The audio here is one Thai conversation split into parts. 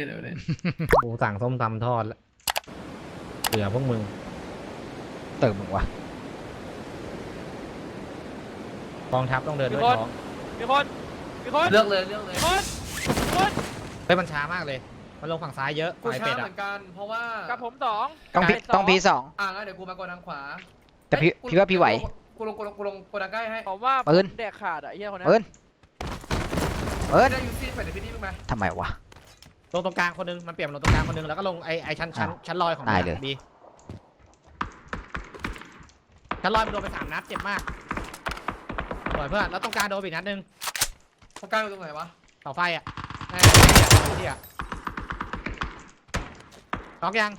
เฮียเดี๋ยวเลยกูสั่งส้มตำทอดแล้วเหลือพวกมึง เติมมึงวะกองทัพต้องเดินด้วยมีคนท้องมีคนมีคนเลือกเลยเลือกเลยมีคนมีคนเฮ้ยมันช้ามากเลย มันลงฝั่งซ้ายเยอะกูฝ่ายช้าเป็ดเหอะมือนกัน เพราะว่ากับผมสองต้องพีไก่สองต้องพีสอง อ่างั้นเดี๋ยวกูมากดทางขวาแต่พี่เอ้ยพี่ว่าพี่ไหว กูลงกูลงกูลงกูลงกดทางใกล้ให้ผมว่าปืนผมแดกขาดอะไอ้เฮียคนนี้ปืนเอิร์ดได้ยูซี่เป็ดในพี่นี่มึงไหมทำไมวะ ลงตรงกลางคนนึงมันเปลี่ยนมาลงตรงกลางคนนึงแล้วก็ลงไอไอชั้นชั้นอ้าวชั้นลอยของตายเลย บีชั้นลอยมันโดนไปสามนัดเจ็บมากสวยเพื่อนแล้วตรงกลางโดนไปอีกนัดนึงตรงกลางอยู่ตรงไหนวะเสาไฟอะแน่ที่อะล็อกยัง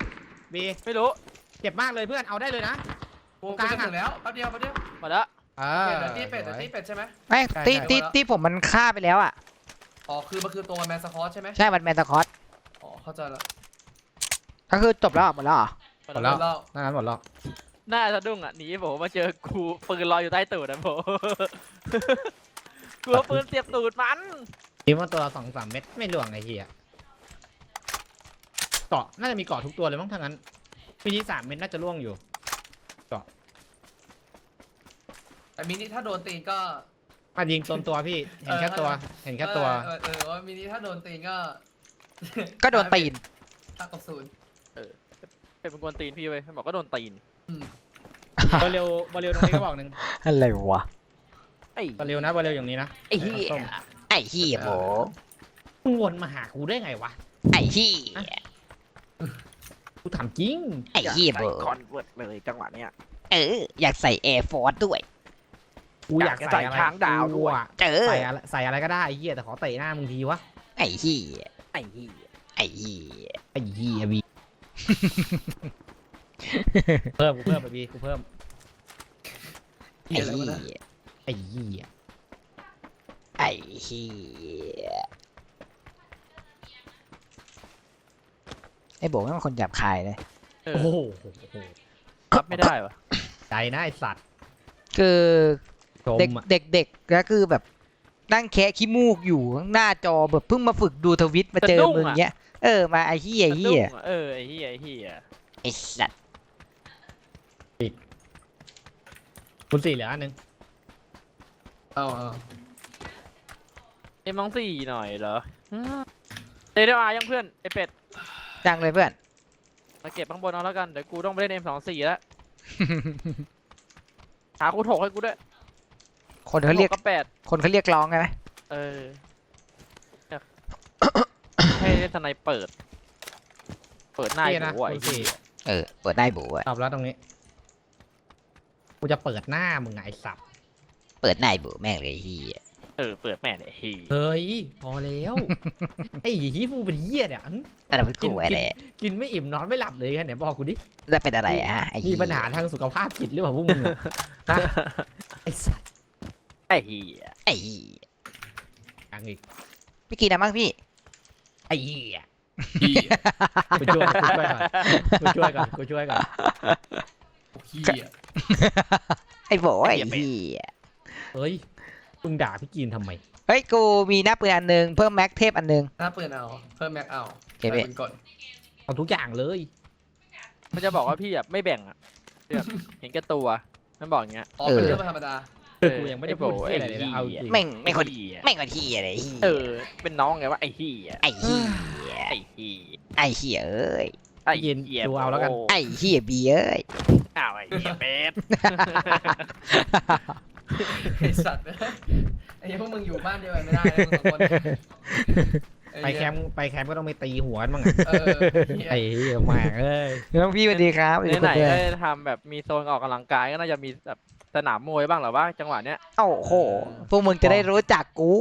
บีไม่รู้เจ็บมากเลยเพื่อนเอาได้เลยนะ กูตรงกกูลางจะอะ ถึงแล้วแป๊บเดียวแป๊บเดียวหมดแล้วเอโออเคเดี๋ยวตีเป็ดเดี๋ยวตีเป็ดใช่ไหมไม่ใช่ที่ใช่ที่ที่ผมมันฆ่าไปแล้วอะ อ๋อคือมันคือตัวแมนสคอตใช่ไหมใช่มันแมนตาคอสอ๋อเข้าใจละก็คือจบแล้วเหรอหมดแล้วเหรอหมดหมดแล้แล้ววเล่านั่นนั้นหมดแล้วหน้าสะดุ้งอะหนีผมมาเจอกูปืนลอยอยู่ใต้ตูดนะผมกูเอาปืนเสียบตูดมันคิดว่าตัวละสองสามเม็ดไม่หลวงไอ้เหี้ยเกาะน่าจะมีเกาะทุกตัวเลยมั้งทั้งนั้นปีนี้สามเม็ดน่าจะล่วงอยู่ แต่มินิถ้าโดนตีนก็ มายิงตนตัวพี่ เห็นแค่ตัว เห็นแค่ตัว เออเออเออว่ามินิถ้าโดนตีนก็ก็โดนตีนตักกับศูนย์เป็นเป็นกวนตีนพี่เว้ยมันบอกก็โดนตีนอืมบอลเร็วบอลเร็วตรงนี้ก็บอกหนึ่งอะไรวะไอ้บอลเร็วนะบอลเร็วอย่างนี้นะไอ้เหี้ยส้มไอ้เหี้ยโหมึงวนมาหากูได้ไงวะไอ้เหี้ยกูถามจริงไอ้เหี้ยโบคอนเวิร์ตเลยจังหวะเนี้ยเอออยากใส่แอร์ฟอร์ด้วย กูอยากอยากจะใส่อะไรใส่ช้างดาวด้วยกูอะเออใส่อะไรใส่อะไรก็ได้ไอ้เหี้ยแต่ขอเตะหน้ามึงทีวะไอ้เหี้ยไอ้เหี้ยไอ้เหี้ยไอ้เหี้ยบีเพิ่มกูเพิ่มไปบีกูเพิ่มเหี้ไอ้ยอะไรวะเหี้เนี่ยยไอ้เหี้ยไอ้เหี้ยไอ้โบไม่เป็นคนหยาบคายเลยเออโอ้โหรับไม่ได้วะใจนะไอสัตว์คือ ชมเด็กอะเด็กเด็กก็คือแบบนั่งแคะขี้มูกอยู่ข้างหน้าจอแบบเพิ่งมาฝึกดูทวิตมาเจอมึงเงี้ยเออมาไอ้เหี้ยไอ้เหี้ยสะดุ้งอะเออไอ้เหี้ยไอ้เหี้ยไอ้สัตว์คุณสี่เหลืออันหนึงเอาเอาเอ็มน้องสี่หน่อยเหรออืมเดยวอายังเพื่อนไอเป็ดจังเลยเพื่อน มาเก็บข้างบนเอาแล้วกันเดี๋ยวกูต้องไปเล่นเอ็มสองสี่แล้วหาคูถกให้กูด้วย คนเขาเรียกหก็แปดคนเขาเรียกร้องไงไหมเอออยากให้เล่นทนายเปิด เปิดหน้านี่ไอ้นะหัวไอ้คุณสี่เหี้ยเออ เปิดได้บูอะตอบแล้วตรงนี้กูจะเปิดหน้ามึงไงไอ้สัตว์เปิดได้บูแม่งเลยไอ้เหี้ยเออเปิดแม่เนี่ยเฮียเฮ้ยพอแล้วไอ้หีฟูเป็นเหี้ยเนี่ยอื้อแต่เราไม่กลัวอะไรกินไม่อิ่มนอนไม่หลับเลยกันเนี่ยบอกกูดิแล้วเป็นอะไรอะฮะไอ้มีเหี้ยปัญหาทางสุขภาพจิตหรือเปล่าพวกมึงอะฮะไอ้สัตว์ ไอ้เฮียไอ้เหี้ยยังอีกพี่กินนะมั้งพี่ ไอ้เหี้ยเหี้ยกูช่วยกูช่วยก่อนกูช่วยก่อนกูช่วยก่อนเหี้ยไอ้โบไอ้เหี้ยเฮ้ยมึงด่าพี่กินทำไม เฮ้ยกูมีหน้าปืนอันหนึงเพิ่มแม็กเทพอันหนึงหน้าปืนเอา เพิ่มแม็กเอาโอเคพี่ใส่ปืนกดเอาทุกอย่างเลยมันจะบอกว่าพี่แบบไม่แบ่งอะแบบเห็นแก่ตัวมันบอกอย่างเงี้ยอ๋อเป็นเรื่องธรรมดาเออ กูยังไม่ได้พูดไอ้เหี้ยอะไรเลยนะเอาจริงแม่งไม่งคนเหี้ยแม่งคนเหี้ยเลยไอ้เหี้ยเออ เป็นน้องไงว่าไอ้เฮียไอ้เหี้ยไอ้เฮียไอ้เหี้ยเอ้ยไอ้เย็นหี้ยดูเอาแล้วกันโไอ้เหี้ยบีเอ้ยอ้าวไอ้เฮียเป็ดไอสัตว์ไอ้พวกมึงอยู่บ้านเดียวกันไม่ได้นะมึงสองคน ไปแคมป์ไปแคมป์ก็ต้องไปตีหัวมันบ้างอะเออเหี้ยไอ้เหี้ยแม่งเอ้ยน้องพี่สวัสดีครับสวัสดีไหนคุณๆเพื่อนได้ทำแบบมีโซนออกกำลังกายก็น่าจะมีแบบสนามมวยบ้างเหรอวะจังหวะเนี้ยโอ้โห พวกมึงจะได้รู้จักกู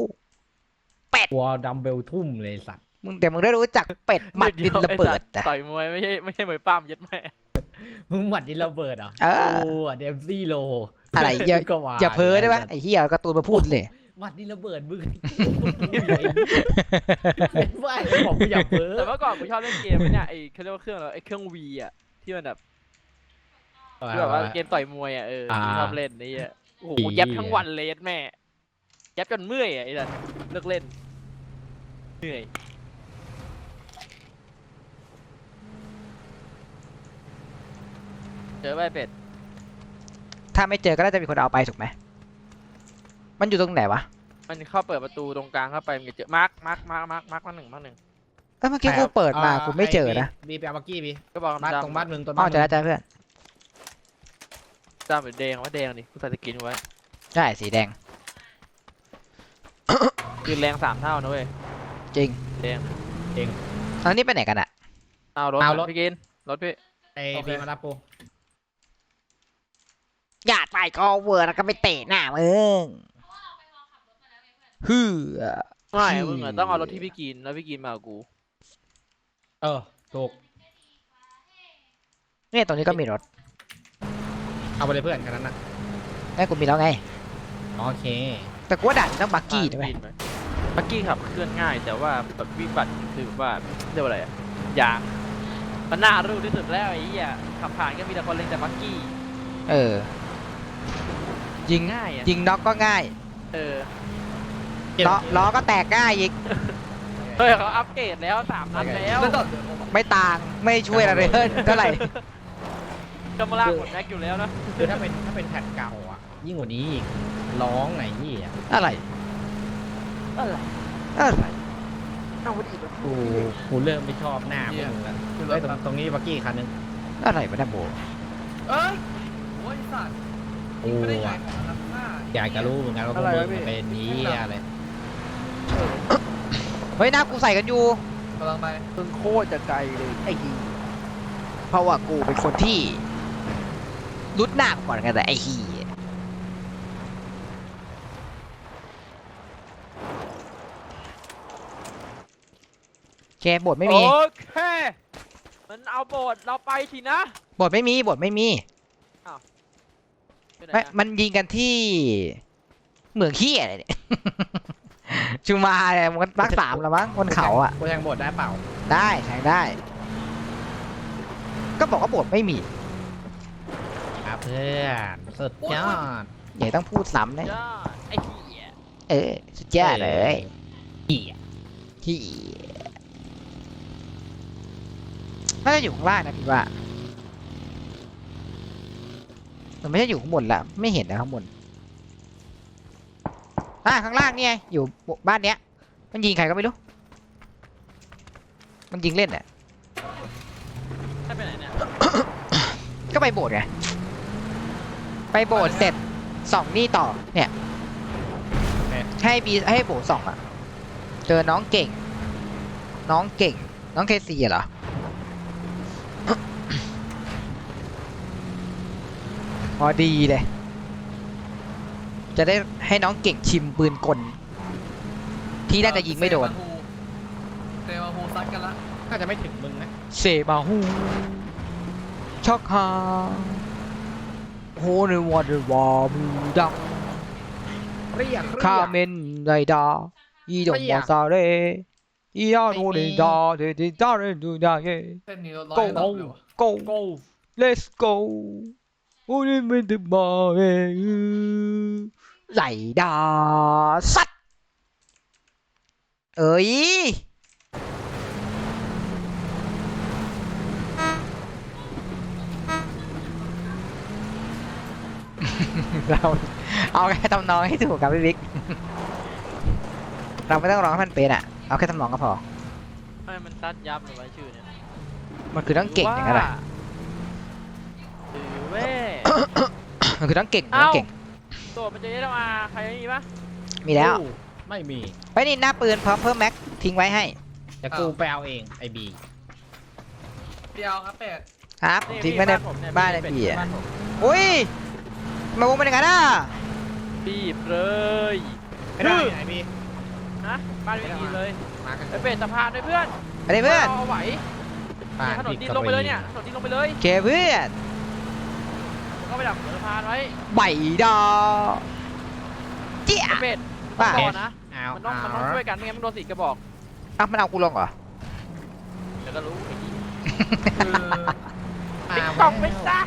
กลัวดัมเบลทุ่มเลยสัตว์มึงแต่มึงได้รู้จักเป็ดหมัดดินระเบิดไอ้สัตอะว์ต่อยมวยไม่ใช่ไม่ใช่มวยปั้มยัดแม่มึงหมัดดินระเบิดเหรอเออโอ้เดมซี่โลอะไรอย่า ก็ว่าอย่าเพ้อได้ปะไอ้เหี้ยเอาการ์ตูนมาพูดเลย หมัดนี่ระเบิดมือเป็นไอ้บอกกูอยากเบ้อแต่เมื่อก่อนกูชอบเล่นเกมเนี่ยไอ้เขาเรียกว่าเครื่องแล้วไอ้เครื่องวีอะที่มันแบบที่แบบว่าเกมต่อยมวยอะเออชอบเล่นนี่อะโอ้โหยับทั้งวันเลยแม่ยับจนเมื่อยอะไอ้สัสเลิกเล่นเหนื่อยเจอไปเป็ดถ้าไม่เจอก็น่าจะมีคนเอาไปถูกไหม มันอยู่ตรงไหนวะมันเข้าเปิดประตูตรงกลางเข้าไปมันจะเจอมาร์คมาร์คมาร์คมาร์คมาร์คมาหนึ่งมาหนึ่งเอ้ยเมื่อกี้กูเปิดมากูไม่เจอนะบีไปเอาบักกี้บีก็บอกบ้านดำตรงบ้านมึงต้นอ๋อบ้านเจอแล้วเจอแล้วเพื่อนดำหรือแดงว่าแดงดิกูใส่สกินไว้ใช่สีแดงคือแรงสามเท่านะเว้ยจริงแดงตอนนี้ไปไหนกันอะเอารถเอารถพี่กินรถพี่ไอ้บีมารับกูอยากไปก็เวอร์แล้วก็ไปเตะหน้ามึง ฮือไม่ที่มึงอะต้องเอารถที่พี่กินแล้วพี่กินมากับกู เออถูกเนี่ยตรงนี้ก็มีรถเอาไปเลยเพื่อนแค่นั้นนะแม่กูมีแล้วไง โอเค แต่กูว่าด่านต้องบักกี้ด้วยไหมบักกี้ขับเคลื่อนง่าย แต่ว่าแบบวิบัติคือแบบว่าเรียกว่าอะไรอะยางมันน่ารู้ที่สุดแล้วไอ้เหี้ยขับผ่านก็มีแต่คนเล่นแต่บักกี้เออ ยิงง่ายอะยิงน็อกก็ง่าย เออ ล้อล้อก็แตกง่ายอีก เฮ้ยเขาอัปเกรดแล้วสามนัดแล้วไม่ต้องเดี๋ยวผมไม่ต่างไม่ช่วยอะไรเลยเท่าไหร่ก็มาลากหมดแม็กอยู่แล้วนะคือถ้าเป็นถ้าเป็นแผ่นเก่าอะ ยิ่งกว่านี้อีกร้องไหนยี่อะอะไรอะไรอะไรเอาอีกแล้วกูกูเริ่มไม่ชอบหน้าพวกมึงแล้วคือรเฮ้ถยตรงตรงนี้บักกี้คันนึงอะไรวะเนี่ยโบเอ้ยโอ้ยสัตว์โอ้ไม่ได้ไงอะของรับหน้าอยากจะรู้เหมือนกันว่าพวกมึงเป็นนี้อะไร เฮ้ยหน้ากูใส่กันอยู่กำลังไปมึงโคตรจะไกลเลยไอ้ฮีเพราะว่ากูเป็นคนที่รุดหน้ามาก่อนกันแต่ไอ้ฮีแกบทไม่มี โอเค มันเอาโบสถ์เราไปทีนะบทไม่มีบทไม่มีไปไหนไม่อะมันยิงกันที่เหมืองขี้อะไรเนี่ย ชูมาเนี่ยมันรักสามแล้วมั้งบนเขาอะกูแทงบทได้เปล่า ได้แทงได้ ก็บอกว่าบทไม่มีครับเพื่อนสุดยอดอย่าต้องพูดซ้ำนะยอดไอ้เหี้ยเออสุดยอดเลยเหี้ยที่น่าจะอยู่ข้างล่างนะพี่ว่ามันไม่ใช่อยู่ข้างบนละไม่เห็นนะข้างบน อ่าข้างล่างเนี่ยอยู่บ้านเนี้ย มันยิงใครก็ไม่รู้ มันยิงเล่นอะให้ไปไหนเนี่ยก็ไปโบสถ์ไง ไปโบสถ์เสร็จส่องนี่ต่อเนี่ย ให้บีให้โบสถ์ส่องอะ เจอน้องเก่ง น้องเก่ง น้องเคซีเหรอพอดีเลย จะได้ให้น้องเก่งชิมปืนกล ที่น่าจะยิงไม่โดน เซมาฮูซัดกันละน่าจะไม่ถึงมึงนะเซบาฮูช็อกฮาโฮในวอเดวาบูดังเรียกคาเมนไดดาอีดงวาซาเรอีอาโนเดดาเดเดดาเรดูดาเยเส้นนี้รถร้อยโก้ดอกอยู่ go โก้ let's go โอ้ยไม่ได้มาเอง ไหลดาสัตว์เอ้ย เราเอาแค่ทำนองให้ถูกครับพี่บิ๊ก เราไม่ต้องร้องให้มันเป็นอะ เอาแค่ทำนองก็พอ ไม่มันตัดยับเลยไว้ชื่อเนี่ยมันคือต้องเก่งอย่างนั้นแหละหรือเว้ย มันคือต้องเก่งต้เอ้าองเก่ง ตัวมันจะได้มาใครไม่มีปะมีแล้ว กูไม่มีไปนี่หน้าปืนพร้อมเพิ่มแม็กทิ้งไว้ให้แต่กูไปเอาเองไอ้บีเดียวครับเป็ดครับผมนี่ทิ้งไว้ในพี่ผมเยบ้านในเป็ดบีอะบ้านผมอุ้ยทำไมาวงเป็นอย่างนั้นอะบีบเลยไม่ได้ไอ้บีนะบ้านไม่มีเลยมากันไอเป็ดสะพานด้วยเพื่อนอะไรเพื่อนเอาไหวบ้านถนนผิดดินกับลงไปเลยบีเนี่ยถนนดินลงไปเลยเคเพื่อน ก็ไปดักสะพานไว้ใบดาเจี๊ยไอเป็ดว่าก่อนนะ เอามันต้องมันต้องเอาช่วยกันไม่งั้นมันโดนสีกระบอกเอ้ามันเอากูลงเหรอ เดี๋ยวก็รู้ไอ้นี่คือติ๊กต็อกไม่ซะ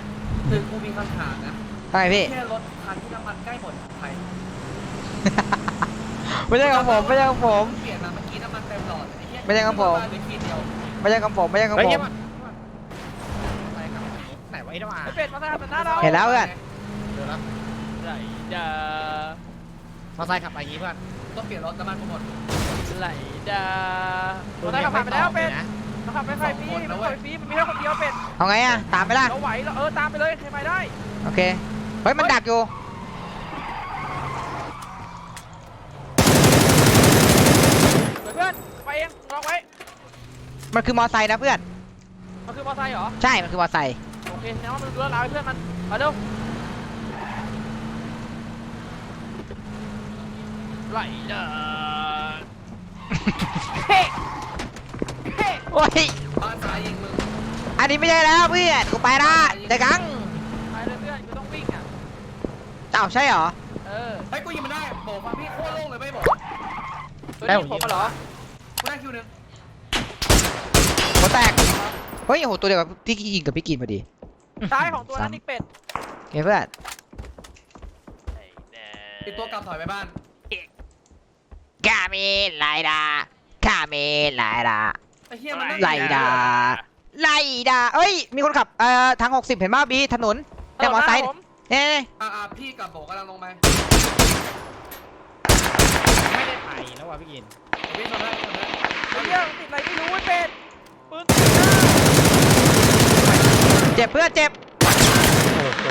คือกูมีคำถามนะทำไมพี่ แค่รถคันที่น้ำมันใกล้หมดของใครไม่ใช่ของผม ไม่ใช่ของผม เปลี่ยนมาเมื่อกี้น้ำมันเต็มหลอดไอ้เหี้ยไม่ใช่ของผม เหลือขีดเดียวไม่ใช่ของผมไม่ใช่ของเฮ้ยผเงียม เอ็ดมาไอ้เป็ดมาทางหน้าเราเห็นแล้วเพื่อนเดี๋ยวแล้วไหลดามอไซค์ขับไปอย่างงี้เพื่อนต้องเปลี่ยนรถน้ำมันกูหมดไหลดามาทางขับไปแล้วเป็ดนะมาขับไปไฟฟรีมันไฟฟรีมันมีแค่คนเดียวเป็ดเอาไงอะตามไปล่ะเราไหวเราเออตามไปเลยใครไปได้โอเคเฮ้ยมันดักอยู่เพื่อนไปเองลองไว้มันคือมอไซค์นะเพื่อนมันคือมอไซค์เหรอใช่มันคือมอไซค์โอ เคแสดงว่ามันรู้แล้วลาให้เพื่อนมันมาเร็วไหลดาเฮ้เฮ้โอ้ยบ้านซ้ายยิงมึงอันนี้ไม่ใช่แล้วเพื่อนกูไปละเจอกันไปเลยเพื่อนกูต้องวิ่งอะเอ้าใช่เหรอ เออเฮ้ยกูยิงมันได้บอกฟังพี่โคตรโล่งเลยไม่บอกตัวนี้ผมมาเหรอกูได้คิวหนึ่งหัวแตก เฮ้ยโอ้โหตัวเดียวกับที่ยิงกับพี่กินพอดี ซ้ายของตัวนั้นอีกเป็ดโอเคเพื่อนติดตัวกลับถอยไปบ้านกาเมไลดากาเมไลดา ไอ้เหี้ยมันม่ ไลดาไลดาเอ้ย มีคนขับ เอ่อ ทาง 60 เห็นป่ะบี ถนน แต่มอไซค์ผมเนี่ยอ่าอ่าพี่กับโบกำลังลงไปไม่ได้ไถแล้วว่ะพี่กินพี่ชนได้ชนได้เฮ้ยมันติดอะไรไม่รู้ไอ้เป็ดปืน เจ็บเพื่อนเจ็บโอ้โห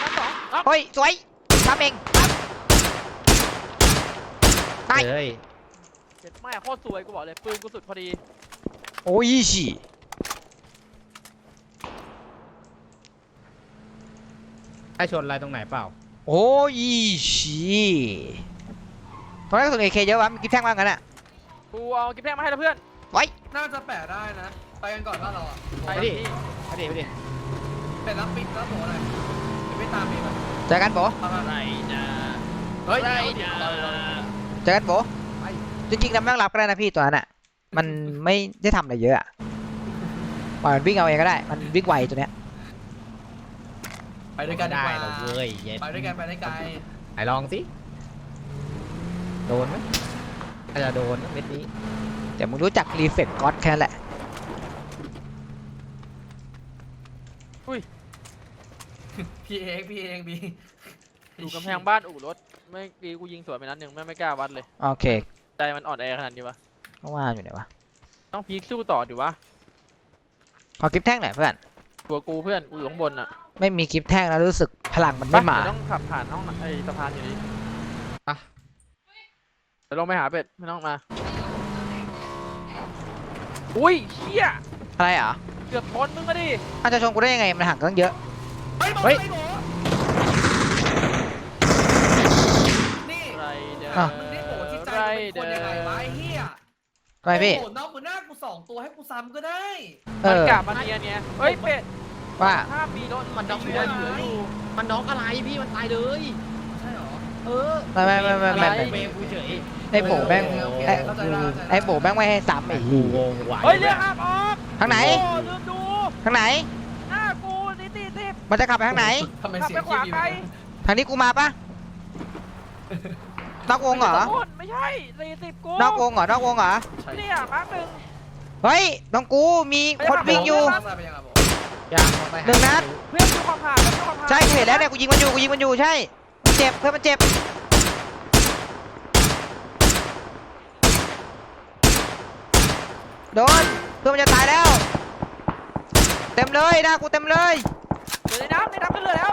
ชั้นสองล็อกเฮ้ยสวยทำเองไปเฮ้ยเจ็ดแม่โคตรสวยกูบอกเลยปืนกูสุดพอดี โอ้ยฉีให้ชนอะไรตรงไหนเปล่า โอ้ยฉีตอนแรกกระสุนเอเคเยอะวะมีกิ๊บแท่งบ้างกันอะกูเอากิ๊บแพงมาให้แล้วเพื่อนน่าจะแปะได้นะ ไปกันก่อนว่าเราอะไปดิดิไปดิไปดิเป็นรับปิดแล้วโบอะไรเดี๋ยวไม่ตามอีกอะเจอกันโบเอามาไรนะเฮ้ยไรเดี๋ยวนะเดี๋ยวเราเราเจอกันโบจริงๆเราไม่ต้องรับก็ได้นะพี่ตัวนั้นอะมันไม่ได้ทำอะไรเยอะอะปล่อยมันวิ่งเอาเองก็ได้ มันวิ่งไวตัวเนี้ยไปด้วยกันดีได้กว่าเราเว้ยเย็ดไปด้วยกันไปได้ไกลไหนลองสิโดนไหมอาจจะโดนนะเม็ดนี้เดี๋ยวมึงรู้จักรีเฟกก๊อตแค่นั้นแหละ พี่เองพี่เองพี่อยู่กำแพงบ้านอู่รถไม่กีกูยิงสวนไปนัดหนึ่งไม่ไม่กล้าวัดเลย โอเคใจมันอ่อนแอขนาดนี้วะ ก็ว่าอยู่ไหนวะต้องพีคสู้ต่อดิวะขอกิฟแท่งหน่อยเพื่อน ตัวกูเพื่อนกูอยู่ข้างบนอะไม่มีกิฟแท่งแล้วรู้สึกพลังมันไม่มาเดี๋ยวต้องขับผ่านห้องไอ้สะพานอยู่ดีเดี๋ยวลงไปหาเป็ดไม่ต้องมา อุ้ยเชี่ยอะไรอะ เกือบชนมึงก็ดิอาจจะชนกูได้ยังไงมันห่างกันตั้งเยอะ เฮ้ยโบเฮ้ยไปโบนี่ไรเด้ออะมึงได้โบจิตใจไรมึงเป็นคนเด้ยังไงวะอไอ้เหี้ยทำไมพี่โอ้โหนอกมือหน้ากูสองตัวให้กูซ้ำก็ได้ เอมันอ กลับมาเนียเนี่ยเฮ้ยเป็ดว่าถ้ามีรถมันน็อก เหไม่ลืได้ออยู่มันน็อกอะไรพี่มันตายเลย ไม่ไม่ไม่ไม่ไม่อะไรไม่เบรกกูเฉยไอ้โบแม่งโอเคโอเคไอ้เข้าใจได้เข้าใจได้ไอ้โบแม่งไม่ให้ซ้ำไอ้กูเหี้ยงงไหวเฮ้ยเรียกห้ามออกทางไหนโอ้ลืมดูทางไหนหน้ากูนี่ตีสิบมันจะขับไปทางไหนทำไมขับเสีไปยงขวาขี้ไกลบิวทางนี้กูมาปะนอกวงเหรอไม่ต้ไม่ใช่สี่สิบกูนอกวงเหรอนอกวงเหรอใช่เนี่ยมาร์คหนึ่งเฮ้ยตรงกูมีคนวิ่งอยู่มอเตอร์ไซค์ไปยังไงบอกอยากมอไซค์หนึ่งนัดเพื่อนดูความห่างเพื่อนดูความห่างใช่กูเห็นแล้วเนี่ยกูยิงมันอยู่กูยิงมันอยู่ใช่มัน เจ็บเพื่อนมันเจ็บโดนเพื่อนมันจะตายแล้ว เต็มเลยหน้ากูเต็มเลยเดี๋ยวในน้ำในน้ำขึ้นเรือแล้ว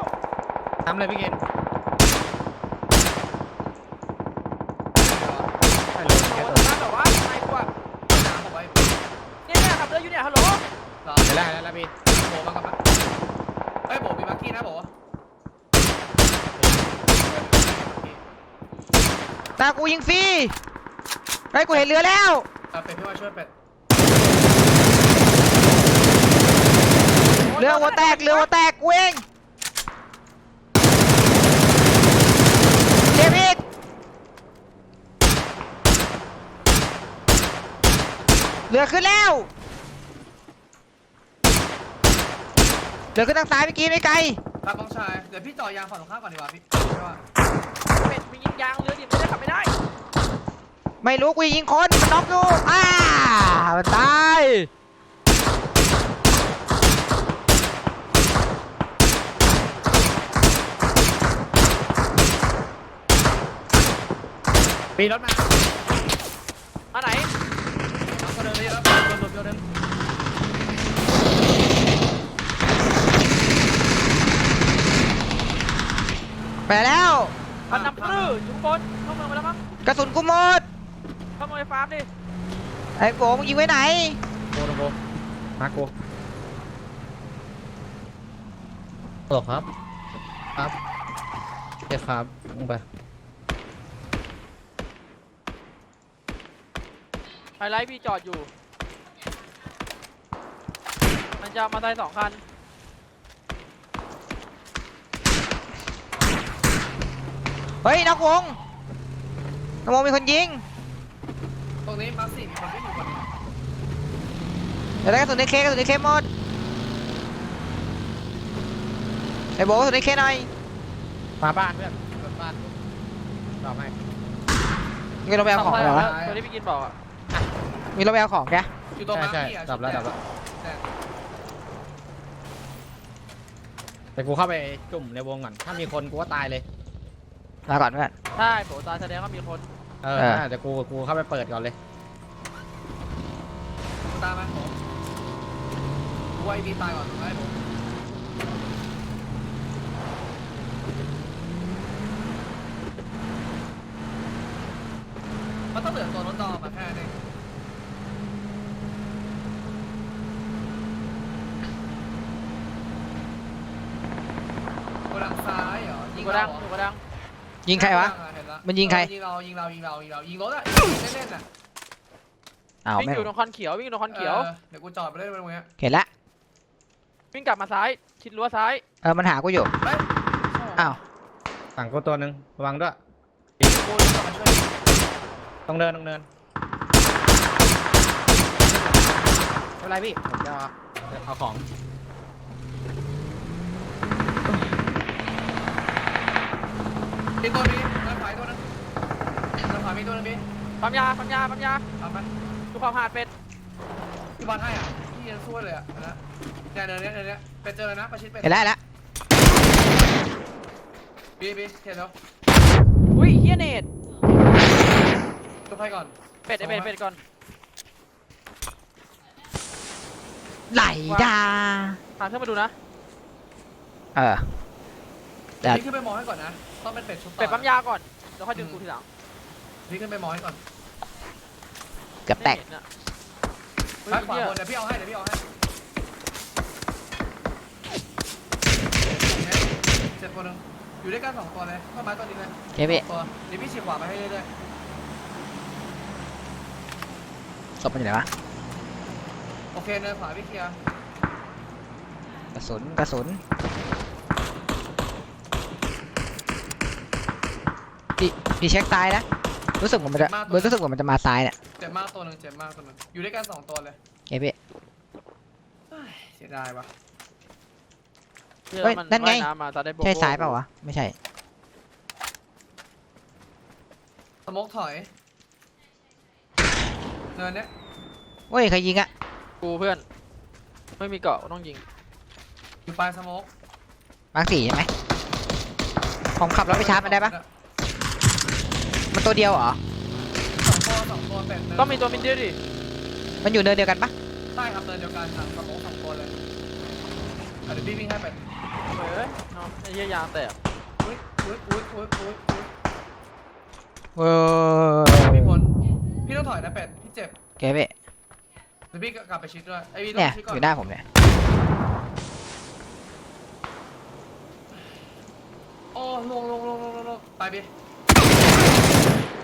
ทำเลยพี่กินไม่รู้โอ้แค่โหตัวน้ำแบบว่าไอ้กูอะน้ำบอกไว้เนี่ยเนี่ยขับเรืออยู่เนี่ยฮัลโหลเหรอเดี๋ยวแล้วแล้วพี่โบมากับมาเฮ้ยโบมีมาร์กี้นะโบ หน้ากูยิงฟรีไอ้ยกูเห็นเรือแล้วเอาเป็ดพี่มาช่วยเป็ดเรือหัวแตกเรือหัวแตกกูเองเจ็บอีกเรือขึ้นแล้วเรือขึ้นทางซ้ายเมื่อกี้ไม่ไกลครับน้องชาย เดี๋ยวพี่จ่อยางฝั่งตรงข้ามก่อนดีกว่าพี่พี่ว่า ไม่รู้กูยิงคนมันน็อกอยู่อ้ามันตายปีรถมามาไหนไปแล้วโดนโดนไปแล้วอยู่บนเข้าเมืองไปแล้วมั้งกระสุนกูหมด เข้าเมืองไปฟาร์มดิไอ้โบมึงยิงไว้ไหน โกโกโกมาโกโอ้ครับ ครับเดี๋ยวครับลงไปไฮไลท์พี่จอดอยู่ มันจะเอามาใส่สองคัน เฮ้ยนักวงนักวงมีคนยิงต รงนี้มาร์คสี่มีคนไม่อยู่คนเดี๋ยวได้กระสุนในเคกระสุนในเคหมดไอ้โบกระสุนในเคหน่อยมาบ้านเพื่อนรถบ้านตอบให้มีรถไปเอาของเหรอวะตัวที่พี่กินบอกอะมีรถไปเอาของแกอยู่ตรงใช่มาร์คใช่สี่อะดับแล้วดับแล้วแต่แต่กูเข้าไปจุ่มในวงก่อน ถ้ามีคนกูก็ตายเลยมาก่อนเพื่อน ใช่โผตาแสดงว่ามีคน เออเออน่าจะกูกูเข้าไปเปิดก่อนเลย ตามไหมผมกูว่าไอ้บีตายก่อนถูกไหมผมมันต้องเหลือตัวรถดอมมาแค่นี้โกดังซ้ายเหรอ ถู ยิ ก ง กระ เรา ดัง เหรอ ถูกกระดัง ยิงใครวะ เห็นละมันยิงใครยิงเรายิงเรายิงเรายิงเรายิงรถอะยิงเล่นๆอะอ้าววิ่งไม่อยู่ตรงคอนเขียววิ่งอยู่ตรงคอนเขียว ออเดี๋ยวกูจอดไปเล่นตรงเนี้ยเห็นละวิ่งกลับมาซ้ายชิดรั้วซ้ายเออมันหากูอยู่เฮ้ยอ้าว สั่งกูตัวหนึ่งระวังด้วยกูจะมาช่วยต้องเดินต้องเดินไม่เป็นไรพี่ผมจะเอาของ มีตัวนี้เดินขวาอีกตัวนึงเดินขวามีตัวนึงพี่ปั๊มยาปั๊มยาปั๊มยาทำไหมดูความหาดเป็ดพี่บอลให้อะพี่ยังช่วยเลยอะนะเนี่ยเดินเนี้ยเดินเนี้ยเป็นเจอเลยนะประชิดเป็นเห็นแล้วเห็นแล้วบีบีเห็นแล้วอุ้ยเฮียเนตตัวใครก่อนเป็ดไอเป็ดเป็ดก่อนไหลดาถามขึ้นมาดูนะ เออ แต่พี่ขึ้นไปมองให้ก่อนนะ ต้องเป็นเป็ดชุบต่อเป็ดปั๊มยาก่อนเดี๋ยวค่อยดึงกูทีหลังพี่ขึ้นไปมองให้ก่อนเกือบแตก ไม่เห็นอะซ้ายขเฮ้วายบเหี้ยนเดี๋ยวพี่เอาให้เดี๋ยวพี่เอาให้เจ็ดตัวนึงอยู่ด้วยกันสองตัวเลยต้นไม้ต้นนี้เลยเจ๊พี่ตัวเดี๋ยวพี่ฉีกขวาไปให้เรื่อยศพมันอยู่ไหนวะ ๆโอเคเนินขวาพี่เคลียร์กระสุน กระสุน ดีดีเช็คซ้ายนะ รู้สึกเหมือนมันจะรู้สึกเหมือนมันจะมาซ้ายเนี่ยเจ็บมากตัวหนึงเจ็บมากตัวหนึงอยู่ด้วยกันสองตัวเลยเจ๊พี่เสียดายว่ะเชื่อเฮ้ยมันนั่นไง ว่ายน้ำมาตอนได้โบโบใช่ซ้ายเปล่าวะ ไม่ใช่ สโมกถอยเนินเนี้ยเว้ยใครยิงอะกูเพื่อน ไม่มีเกาะต้องยิงอยู่ปลายสโมกมาร์คสี่ใช่ไหมผมขับรถไปชาร์จมันได้ปะ มันตัวเดียวเหรอ สองตัวสองตัวเป็ดเนินต้องมีตัวมินเดียวดิมันอยู่เนินเดียวกันปะใช่ครับเนินเดียวกันครับสโมกสองตัวเลยอะเดี๋ยวพี่วิ่งให้เป็ดเฮ้ยเนาะไอ้เหี้ยยางแตกอุ้ยอุ้ยอุ้ยอุ้ยอุ้ยอุ้ยเว้ยพี่พลพี่ต้องถอยนะเป็ดพี่เจ็บเจ๊พี่เดี๋ยวพี่กลับไปชิดด้วยไอ้พี่ต้อเนี่ยงชิดก่ออนยู่หน้าผมเนี่ย โอ้ลงลงลงลงลงลงไปพี่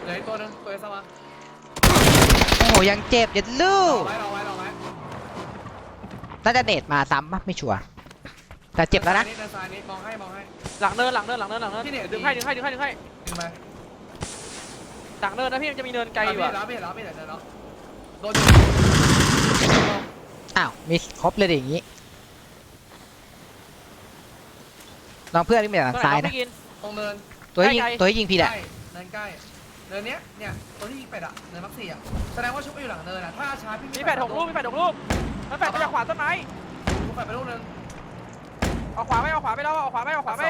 เหลืออีกตัวหนึงตัวเอสมาโอ้โหยังเจ็บอย่าลูรกอไว้รอไว้รอไว้น่าจะเนตมาซ้ำปะไม่ชัวร์แต่เจ็บแล้วนะเดินซ้ายนี้มองให้มองให้ หลังเนินหลังเนินหลังเนินหลังเนินพี่เนี่ย ดึงให้ดึงให้ดึงให้ดึงให้ดึงไปหลังเนินนะพี่มันจะมีเนินไกลอยู่อะอะพี่เห็นแล้วพี่เห็นแล้วพี่เห็นแล้วโดนอยู่อ้าวมีครบเลยดิอย่างงี้ลองเพื่อนที่มีแต่ตัวซ้ายไหนนะพี่กินตรงเนินตัวที่ยิงใกล้ๆตัวที่ยิงผิดใกอะล้เนินใกล้ เนินเนี้ยเนี่ยตัวที่ยิงเป็ดอะเนินมักซี่อะแสดงว่าชุบไปอยู่หลังเนินอะถ้าช้าพี่มีแปดหกลูกมีแปดหกลูกมันแปดไปจากขวาต้นไม้กูแปดไปลูกนึงเอาขวาไม่เอาขวาไม่แล้วเอาขวาไม่เอาขวาไม่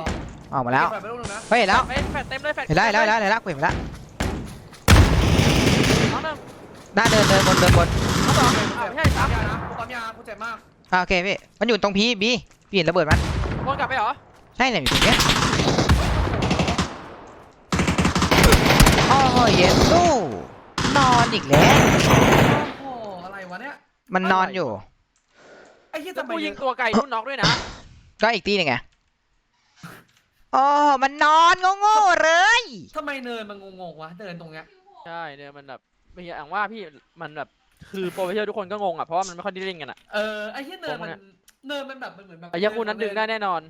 ออกมาแล้วแปดไปลูกนึงนะเฮ้ยเห็นแล้วแปดแปดเต็มเลยแปดเห็นแล้วเห็นแล้วเห็นแล้วเห็นแล้วกูเห็นแล้วหน้าเดินเดินบนเดินบนเขาบอกเอาไม่ใช่ปั๊ซ้มยานะกูปั๊มยากูเจ็บมากอ่าโอเคพี่มันอยู่ตรงพีบีพี่เห็นระเบิดมันำวนกลับไปเหรอใช่เนี่ยอยู่ตรงเนี้ย โอ้โหเย็นตู้นอนอีกแล้ว โอ้โหอะไรวะเนี่ยมันนอนอยู่ ไอ้เหี้ยแล้วทำไมกูเนิยิงนตัวไกลนู่นน็อกด้วยนะ ก็อีกตีหนึงไงโอ้มันนอนโง่ๆเลย ทำไมเนินมันงงๆวะเดินตรงเนี้ยใช่เนี่ยมันแบบไม่อย่างว่าพี่มันแบบคือโปรเฟชชั่นทุกคนก็งงอะเพราะว่ามันไม่ค่อยได้เล่นกันอะ เออไอ้เหี้ยเนินมันเนินมันแบบมันเหมือนแบบไอ้เหี้ยาคู่นั้นดึงได้แน่นอน